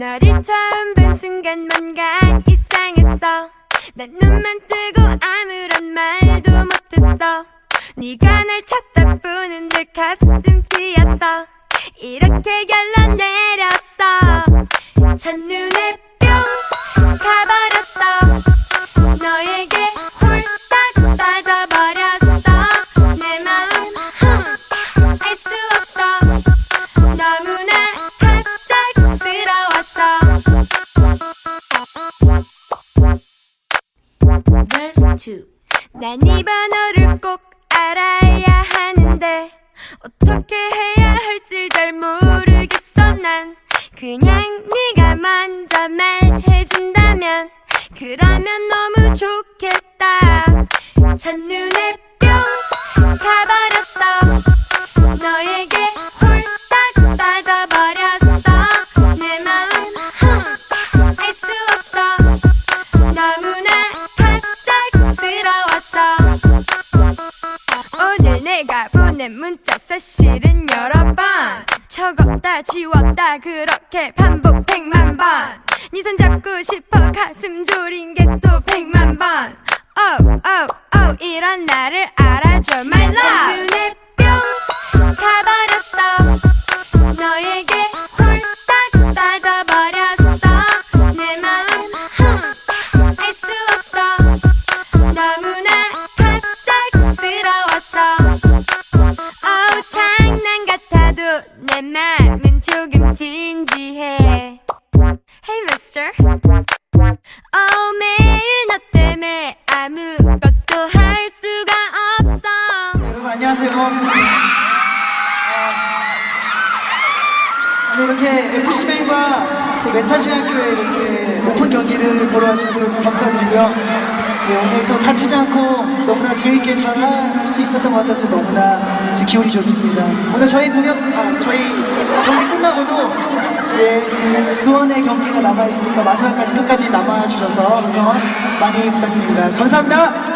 너를 처음 본 순간 뭔가 이상했어. 난 눈만 뜨고 아무런 말도 못했어. 네가 날 쳐다보는데 가슴 뛰었어. 이렇게 결론 내렸어. 첫눈에 뿅! 가버 2난이 번호를 꼭 알아야 하는데 어떻게 해야 할지 잘 모르겠어 난. 그냥 네가 먼저 말해준다면 그러면 너무 좋겠다. 첫눈에 뿅 가버렸 내가 보낸 문자 사실은 여러 번. 적었다 지웠다 그렇게 반복 백만 번네 손 잡고 싶어 가슴 졸인 게 또 백만 번. Oh oh oh 이런 나를 알아줘 my love. 눈에 뿅! 가버 Hey mister 어 매일 너 때문에 아무것도 할 수가 없어 여러분 안녕하세요. 어, 오늘 이렇게 FC맨과 또 메타중학교에 이렇게 오픈 경기를 보러 와주셔서 감사드리고요. 네, 오늘 또 다치지 않고 너무나 재밌게 잘 할 수 있었던 것 같아서 너무나 기분이 좋습니다. 오늘 저희 공연, 아, 저희 경기 끝나고도 이제 수원의 경기가 남아있으니까 마지막까지 끝까지 남아주셔서 응원 많이 부탁드립니다. 감사합니다.